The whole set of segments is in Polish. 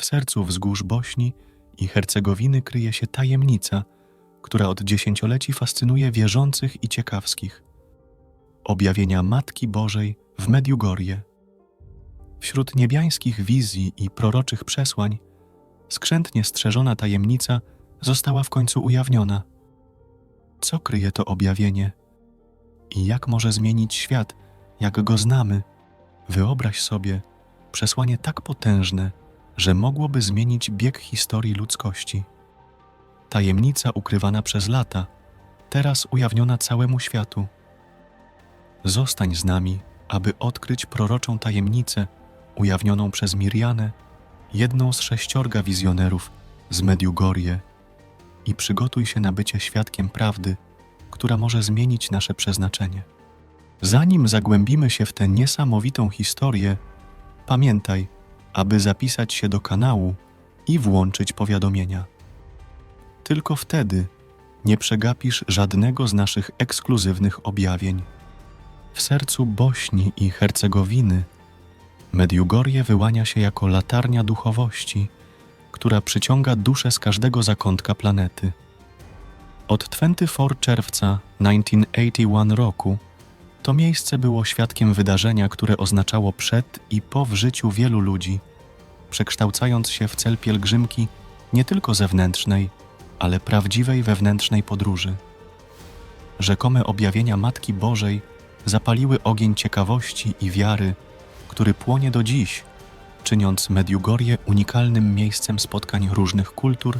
W sercu wzgórz Bośni i Hercegowiny kryje się tajemnica, która od dziesięcioleci fascynuje wierzących i ciekawskich. Objawienia Matki Bożej w Mediugorje. Wśród niebiańskich wizji i proroczych przesłań skrzętnie strzeżona tajemnica została w końcu ujawniona. Co kryje to objawienie? I jak może zmienić świat, jak go znamy? Wyobraź sobie przesłanie tak potężne, że mogłoby zmienić bieg historii ludzkości. Tajemnica ukrywana przez lata, teraz ujawniona całemu światu. Zostań z nami, aby odkryć proroczą tajemnicę ujawnioną przez Mirianę, jedną z sześciorga wizjonerów z Mediugorje i przygotuj się na bycie świadkiem prawdy, która może zmienić nasze przeznaczenie. Zanim zagłębimy się w tę niesamowitą historię, pamiętaj, aby zapisać się do kanału i włączyć powiadomienia. Tylko wtedy nie przegapisz żadnego z naszych ekskluzywnych objawień. W sercu Bośni i Hercegowiny Mediugorje wyłania się jako latarnia duchowości, która przyciąga duszę z każdego zakątka planety. Od 24 czerwca 1981 roku to miejsce było świadkiem wydarzenia, które oznaczało przed i po w życiu wielu ludzi, przekształcając się w cel pielgrzymki nie tylko zewnętrznej, ale prawdziwej wewnętrznej podróży. Rzekome objawienia Matki Bożej zapaliły ogień ciekawości i wiary, który płonie do dziś, czyniąc Mediugorje unikalnym miejscem spotkań różnych kultur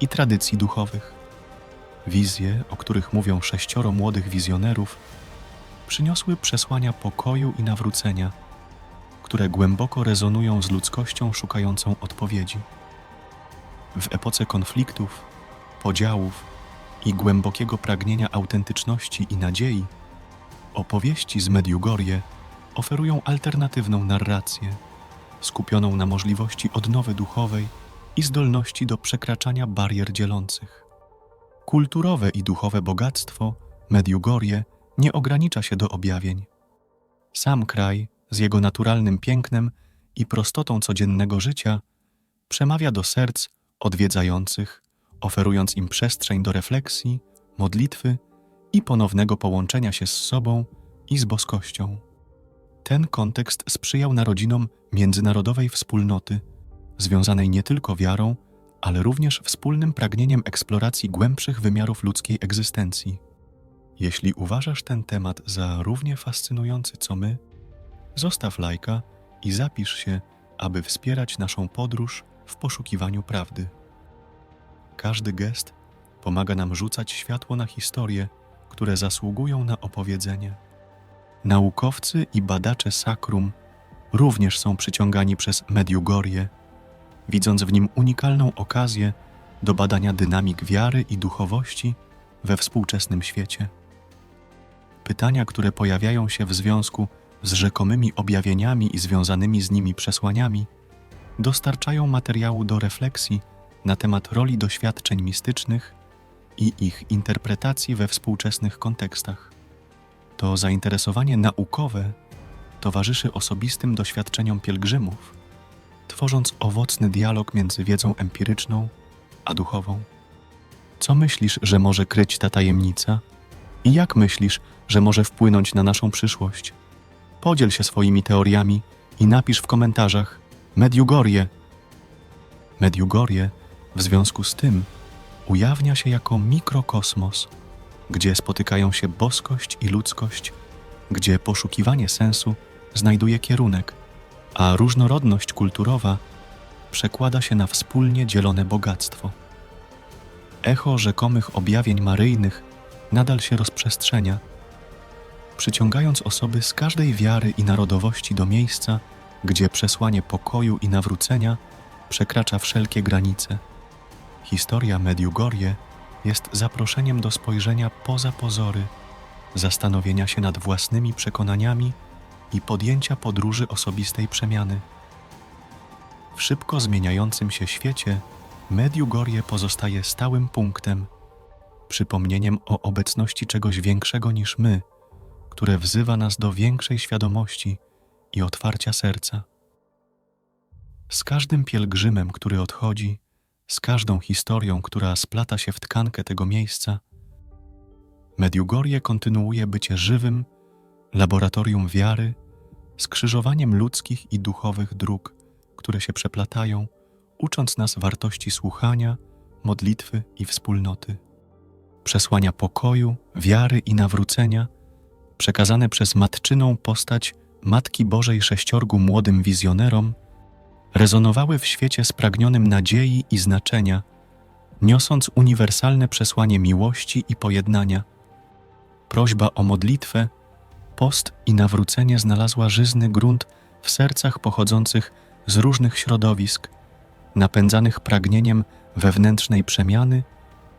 i tradycji duchowych. Wizje, o których mówią sześcioro młodych wizjonerów, przyniosły przesłania pokoju i nawrócenia, które głęboko rezonują z ludzkością szukającą odpowiedzi. W epoce konfliktów, podziałów i głębokiego pragnienia autentyczności i nadziei, opowieści z Mediugorje oferują alternatywną narrację, skupioną na możliwości odnowy duchowej i zdolności do przekraczania barier dzielących. Kulturowe i duchowe bogactwo Mediugorje nie ogranicza się do objawień. Sam kraj, z jego naturalnym pięknem i prostotą codziennego życia, przemawia do serc odwiedzających, oferując im przestrzeń do refleksji, modlitwy i ponownego połączenia się z sobą i z boskością. Ten kontekst sprzyjał narodzinom międzynarodowej wspólnoty, związanej nie tylko wiarą, ale również wspólnym pragnieniem eksploracji głębszych wymiarów ludzkiej egzystencji. Jeśli uważasz ten temat za równie fascynujący co my, zostaw lajka i zapisz się, aby wspierać naszą podróż w poszukiwaniu prawdy. Każdy gest pomaga nam rzucać światło na historie, które zasługują na opowiedzenie. Naukowcy i badacze sakrum również są przyciągani przez Mediugorje, widząc w nim unikalną okazję do badania dynamik wiary i duchowości we współczesnym świecie. Pytania, które pojawiają się w związku z rzekomymi objawieniami i związanymi z nimi przesłaniami, dostarczają materiału do refleksji na temat roli doświadczeń mistycznych i ich interpretacji we współczesnych kontekstach. To zainteresowanie naukowe towarzyszy osobistym doświadczeniom pielgrzymów, tworząc owocny dialog między wiedzą empiryczną a duchową. Co myślisz, że może kryć ta tajemnica? I jak myślisz, że może wpłynąć na naszą przyszłość? Podziel się swoimi teoriami i napisz w komentarzach Mediugorje. Mediugorje w związku z tym ujawnia się jako mikrokosmos, gdzie spotykają się boskość i ludzkość, gdzie poszukiwanie sensu znajduje kierunek, a różnorodność kulturowa przekłada się na wspólnie dzielone bogactwo. Echo rzekomych objawień maryjnych nadal się rozprzestrzenia, przyciągając osoby z każdej wiary i narodowości do miejsca, gdzie przesłanie pokoju i nawrócenia przekracza wszelkie granice. Historia Mediugorje jest zaproszeniem do spojrzenia poza pozory, zastanowienia się nad własnymi przekonaniami i podjęcia podróży osobistej przemiany. W szybko zmieniającym się świecie Mediugorje pozostaje stałym punktem, przypomnieniem o obecności czegoś większego niż my, które wzywa nas do większej świadomości i otwarcia serca. Z każdym pielgrzymem, który odchodzi, z każdą historią, która splata się w tkankę tego miejsca, Mediugorje kontynuuje bycie żywym laboratorium wiary, skrzyżowaniem ludzkich i duchowych dróg, które się przeplatają, ucząc nas wartości słuchania, modlitwy i wspólnoty. Przesłania pokoju, wiary i nawrócenia, przekazane przez matczyną postać Matki Bożej sześciorgu młodym wizjonerom, rezonowały w świecie spragnionym nadziei i znaczenia, niosąc uniwersalne przesłanie miłości i pojednania. Prośba o modlitwę, post i nawrócenie znalazła żyzny grunt w sercach pochodzących z różnych środowisk, napędzanych pragnieniem wewnętrznej przemiany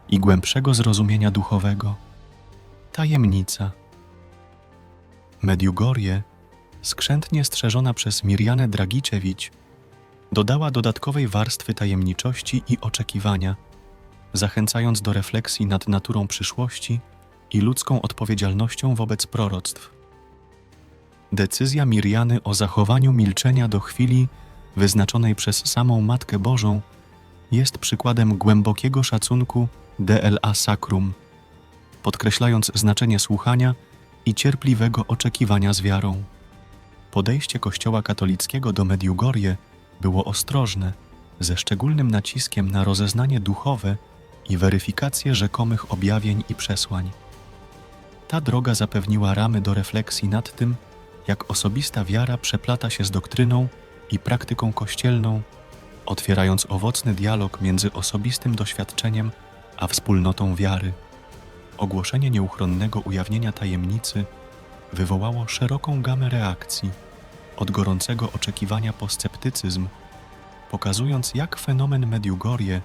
i głębszego zrozumienia duchowego. Tajemnica. Mediugorje, skrzętnie strzeżona przez Mirjanę Dragiczewicz, dodała dodatkowej warstwy tajemniczości i oczekiwania, zachęcając do refleksji nad naturą przyszłości i ludzką odpowiedzialnością wobec proroctw. Decyzja Mirjany o zachowaniu milczenia do chwili wyznaczonej przez samą Matkę Bożą jest przykładem głębokiego szacunku DLA Sacrum, podkreślając znaczenie słuchania i cierpliwego oczekiwania z wiarą. Podejście Kościoła katolickiego do Mediugorje było ostrożne, ze szczególnym naciskiem na rozeznanie duchowe i weryfikację rzekomych objawień i przesłań. Ta droga zapewniła ramy do refleksji nad tym, jak osobista wiara przeplata się z doktryną i praktyką kościelną, otwierając owocny dialog między osobistym doświadczeniem a wspólnotą wiary. Ogłoszenie nieuchronnego ujawnienia tajemnicy wywołało szeroką gamę reakcji, od gorącego oczekiwania po sceptycyzm, pokazując jak fenomen Mediugorje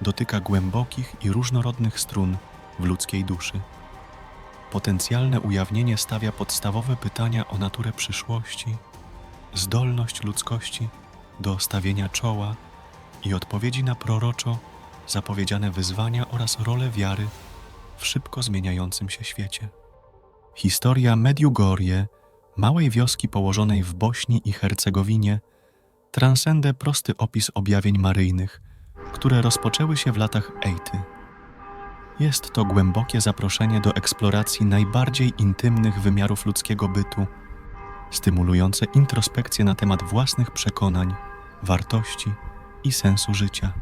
dotyka głębokich i różnorodnych strun w ludzkiej duszy. Potencjalne ujawnienie stawia podstawowe pytania o naturę przyszłości, zdolność ludzkości do stawienia czoła i odpowiedzi na proroczo zapowiedziane wyzwania oraz rolę wiary w szybko zmieniającym się świecie. Historia Mediugorje, małej wioski położonej w Bośni i Hercegowinie, transcendę prosty opis objawień maryjnych, które rozpoczęły się w latach Ejty. Jest to głębokie zaproszenie do eksploracji najbardziej intymnych wymiarów ludzkiego bytu, stymulujące introspekcję na temat własnych przekonań, wartości i sensu życia.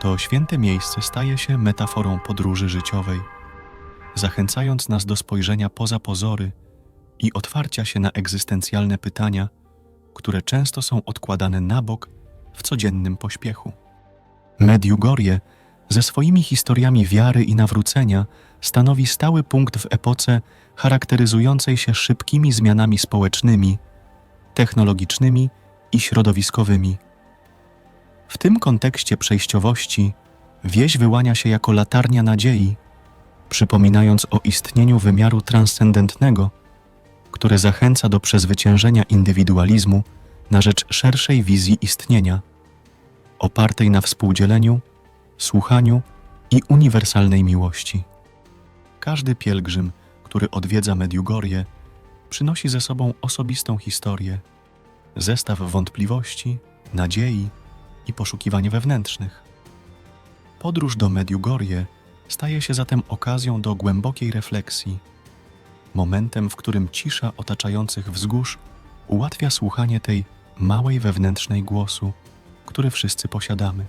To święte miejsce staje się metaforą podróży życiowej, zachęcając nas do spojrzenia poza pozory i otwarcia się na egzystencjalne pytania, które często są odkładane na bok w codziennym pośpiechu. Mediugorje ze swoimi historiami wiary i nawrócenia stanowi stały punkt w epoce charakteryzującej się szybkimi zmianami społecznymi, technologicznymi i środowiskowymi. W tym kontekście przejściowości wieś wyłania się jako latarnia nadziei, przypominając o istnieniu wymiaru transcendentnego, które zachęca do przezwyciężenia indywidualizmu na rzecz szerszej wizji istnienia, opartej na współdzieleniu, słuchaniu i uniwersalnej miłości. Każdy pielgrzym, który odwiedza Mediugorje, przynosi ze sobą osobistą historię, zestaw wątpliwości, nadziei i poszukiwań wewnętrznych. Podróż do Mediugorje staje się zatem okazją do głębokiej refleksji, momentem, w którym cisza otaczających wzgórz ułatwia słuchanie tej małej wewnętrznej głosu, który wszyscy posiadamy.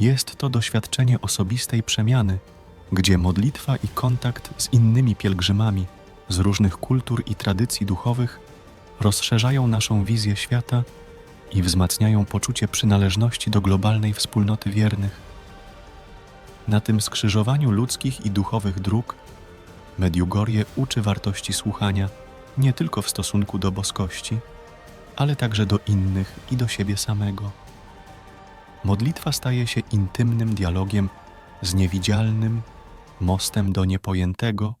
Jest to doświadczenie osobistej przemiany, gdzie modlitwa i kontakt z innymi pielgrzymami z różnych kultur i tradycji duchowych rozszerzają naszą wizję świata i wzmacniają poczucie przynależności do globalnej wspólnoty wiernych. Na tym skrzyżowaniu ludzkich i duchowych dróg Mediugorje uczy wartości słuchania nie tylko w stosunku do boskości, ale także do innych i do siebie samego. Modlitwa staje się intymnym dialogiem z niewidzialnym, mostem do niepojętego,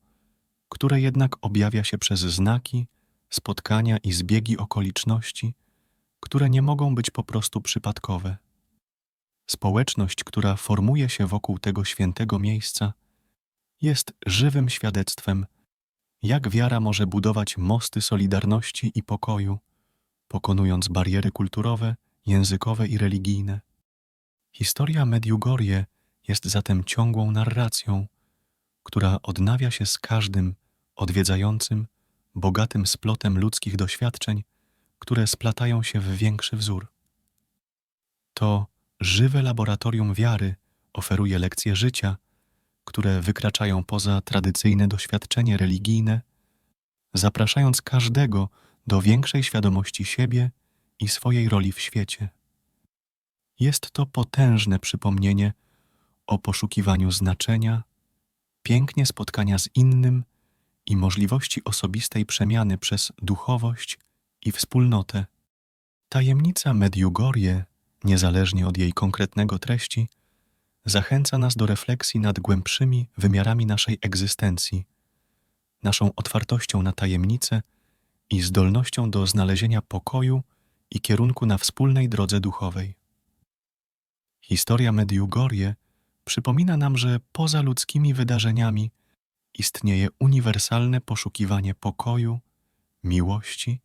które jednak objawia się przez znaki, spotkania i zbiegi okoliczności, które nie mogą być po prostu przypadkowe. Społeczność, która formuje się wokół tego świętego miejsca, jest żywym świadectwem, jak wiara może budować mosty solidarności i pokoju, pokonując bariery kulturowe, językowe i religijne. Historia Mediugorje jest zatem ciągłą narracją, która odnawia się z każdym odwiedzającym, bogatym splotem ludzkich doświadczeń, które splatają się w większy wzór. To żywe laboratorium wiary oferuje lekcje życia, które wykraczają poza tradycyjne doświadczenie religijne, zapraszając każdego do większej świadomości siebie i swojej roli w świecie. Jest to potężne przypomnienie o poszukiwaniu znaczenia, pięknie spotkania z innym i możliwości osobistej przemiany przez duchowość i wspólnotę. Tajemnica Mediugorje, niezależnie od jej konkretnego treści, zachęca nas do refleksji nad głębszymi wymiarami naszej egzystencji, naszą otwartością na tajemnice i zdolnością do znalezienia pokoju i kierunku na wspólnej drodze duchowej. Historia Mediugorje przypomina nam, że poza ludzkimi wydarzeniami istnieje uniwersalne poszukiwanie pokoju, miłości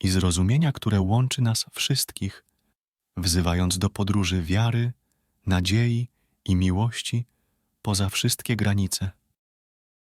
i zrozumienia, które łączy nas wszystkich, wzywając do podróży wiary, nadziei i miłości poza wszystkie granice.